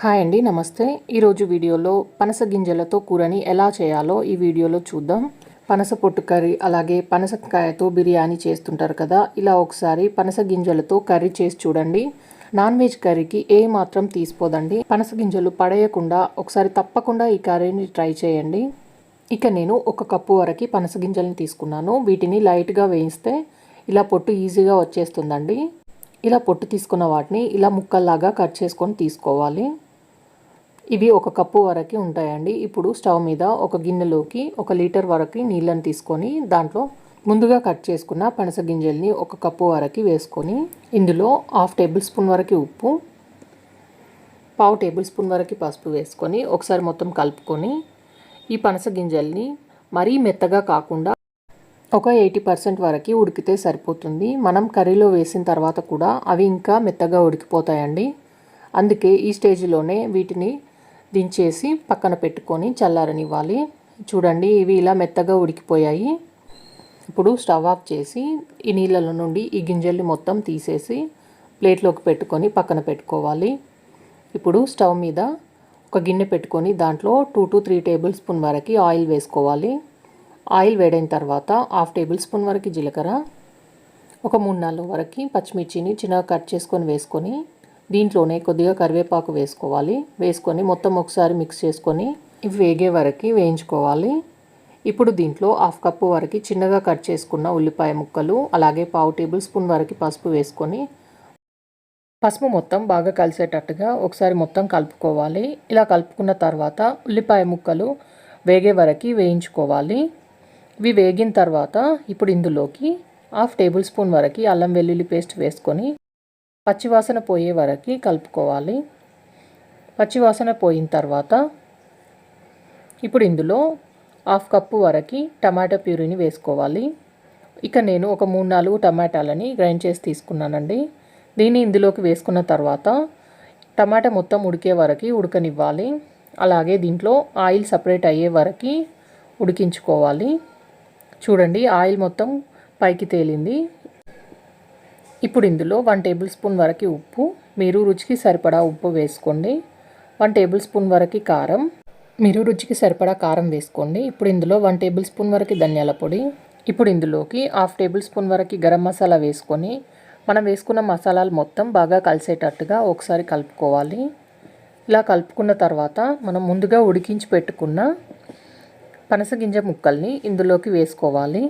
Hi అండి నమస్తే. ఈరోజు వీడియోలో పనస గింజలతో కూరని ఎలా చేయాలో ఈ వీడియోలో చూద్దాం. పనస పొట్టు కర్రీ అలాగే పనసకాయతో బిర్యానీ చేస్తుంటారు కదా ఇలా ఒకసారి పనస గింజలతో కర్రీ చేసి చూడండి. నాన్ వెజ్ కర్రీకి ఏ మాత్రం తీసిపోదండి. పనస గింజలు పడేయకుండా ఒకసారి తప్పకుండా ఈ కర్రీని ట్రై చేయండి. ఇక నేను ఒక కప్పు వరకు పనస గింజలను తీసుకున్నాను. వీటిని లైట్గా వేయిస్తే ఇలా పొట్టు ఈజీగా వచ్చేస్తుందండి. ఇలా పొట్టు తీసుకున్న వాటిని ఇలా ముక్కల్లాగా కట్ చేసుకొని తీసుకోవాలి. ఇవి ఒక కప్పు వరకు ఉంటాయండి. ఇప్పుడు స్టవ్ మీద ఒక గిన్నెలోకి ఒక లీటర్ వరకు నీళ్ళని తీసుకొని దాంట్లో ముందుగా కట్ చేసుకున్న పనస గింజల్ని ఒక కప్పు వరకు వేసుకొని ఇందులో హాఫ్ టేబుల్ స్పూన్ వరకు ఉప్పు పావు టేబుల్ స్పూన్ వరకు పసుపు వేసుకొని ఒకసారి మొత్తం కలుపుకొని ఈ పనస గింజల్ని మరీ మెత్తగా కాకుండా ఒక ఎయిటీ పర్సెంట్ వరకు ఉడికితే సరిపోతుంది. మనం కర్రీలో వేసిన తర్వాత కూడా అవి ఇంకా మెత్తగా ఉడికిపోతాయండి. అందుకే ఈ స్టేజ్లోనే వీటిని దించేసి పక్కన పెట్టుకొని చల్లారనివ్వాలి. చూడండి ఇవి ఇలా మెత్తగా ఉడికిపోయాయి. ఇప్పుడు స్టవ్ ఆఫ్ చేసి ఈ నీళ్ళలో నుండి ఈ గింజల్ని మొత్తం తీసేసి ప్లేట్లోకి పెట్టుకొని పక్కన పెట్టుకోవాలి. ఇప్పుడు స్టవ్ మీద ఒక గిన్నె పెట్టుకొని దాంట్లో two to three tablespoon వరకు ఆయిల్ వేసుకోవాలి. ఆయిల్ వేడైన తర్వాత హాఫ్ టేబుల్ స్పూన్ వరకు జీలకర్ర ఒక మూడు నాలుగు వరకు పచ్చిమిర్చిని చిన్నగా కట్ చేసుకొని వేసుకొని దీంట్లోనే కొద్దిగా కరివేపాకు వేసుకోవాలి. వేసుకొని మొత్తం ఒకసారి మిక్స్ చేసుకొని ఇవి వేగే వరకు వేయించుకోవాలి. ఇప్పుడు దీంట్లో హాఫ్ కప్పు వరకు చిన్నగా కట్ చేసుకున్న ఉల్లిపాయ ముక్కలు అలాగే పావు టేబుల్ స్పూన్ వరకు పసుపు వేసుకొని పసుపు మొత్తం బాగా కలిసేటట్టుగా ఒకసారి మొత్తం కలుపుకోవాలి. ఇలా కలుపుకున్న తర్వాత ఉల్లిపాయ ముక్కలు వేగే వరకు వేయించుకోవాలి. ఇవి వేగిన తర్వాత ఇప్పుడు ఇందులోకి హాఫ్ టేబుల్ స్పూన్ వరకు అల్లం వెల్లుల్లి పేస్ట్ వేసుకొని పచ్చివాసన పోయే వరకు కలుపుకోవాలి. పచ్చివాసన పోయిన తర్వాత ఇప్పుడు ఇందులో హాఫ్ కప్పు వరకు టమాటా ప్యూరీని వేసుకోవాలి. ఇక నేను ఒక మూడు నాలుగు టమాటాలని గ్రైండ్ చేసి తీసుకున్నానండి. దీన్ని ఇందులోకి వేసుకున్న తర్వాత టమాటా మొత్తం ఉడికే వరకు ఉడకనివ్వాలి. అలాగే దీంట్లో ఆయిల్ సపరేట్ అయ్యే వరకు ఉడికించుకోవాలి. చూడండి ఆయిల్ మొత్తం పైకి తేలింది. ఇప్పుడు ఇందులో వన్ టేబుల్ స్పూన్ వరకు ఉప్పు మీరు రుచికి సరిపడా ఉప్పు వేసుకోండి. వన్ టేబుల్ స్పూన్ వరకు కారం మీరు రుచికి సరిపడా కారం వేసుకోండి. ఇప్పుడు ఇందులో వన్ టేబుల్ స్పూన్ వరకు ధనియాల పొడి ఇప్పుడు ఇందులోకి హాఫ్ టేబుల్ స్పూన్ వరకు గరం మసాలా వేసుకొని మనం వేసుకున్న మసాలాలు మొత్తం బాగా కలిసేటట్టుగా ఒకసారి కలుపుకోవాలి. ఇలా కలుపుకున్న తర్వాత మనం ముందుగా ఉడికించి పెట్టుకున్న పనసగింజ ముక్కల్ని ఇందులోకి వేసుకోవాలి.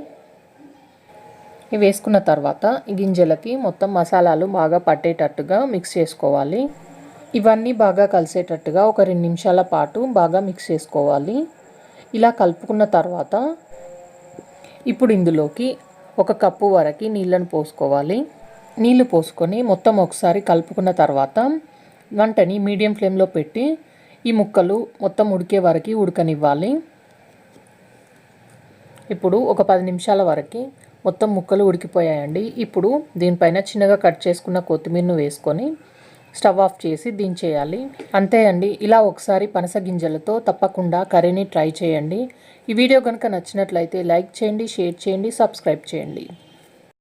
ఇవి వేసుకున్న తర్వాత ఈ గింజలకి మొత్తం మసాలాలు బాగా పట్టేటట్టుగా మిక్స్ చేసుకోవాలి. ఇవన్నీ బాగా కలిసేటట్టుగా ఒక రెండు నిమిషాల పాటు బాగా మిక్స్ చేసుకోవాలి. ఇలా కలుపుకున్న తర్వాత ఇప్పుడు ఇందులోకి ఒక కప్పు వరకు నీళ్ళను పోసుకోవాలి. నీళ్ళు పోసుకొని మొత్తం ఒకసారి కలుపుకున్న తర్వాత వంటని మీడియం ఫ్లేమ్లో పెట్టి ఈ ముక్కలు మొత్తం ఉడికే వరకు ఉడకనివ్వాలి. ఇప్పుడు ఒక పది నిమిషాల వరకు మొత్తం ముక్కలు ఉడికిపోయాయండి. ఇప్పుడు దీనిపైన చిన్నగా కట్ చేసుకున్న కొత్తిమీరను వేసుకొని స్టవ్ ఆఫ్ చేసి దించేయాలి. అంతే అండి ఇలా ఒకసారి పనస గింజలతో తప్పకుండా కర్రీని ట్రై చేయండి. ఈ వీడియో కనుక నచ్చినట్లయితే లైక్ చేయండి షేర్ చేయండి సబ్స్క్రైబ్ చేయండి.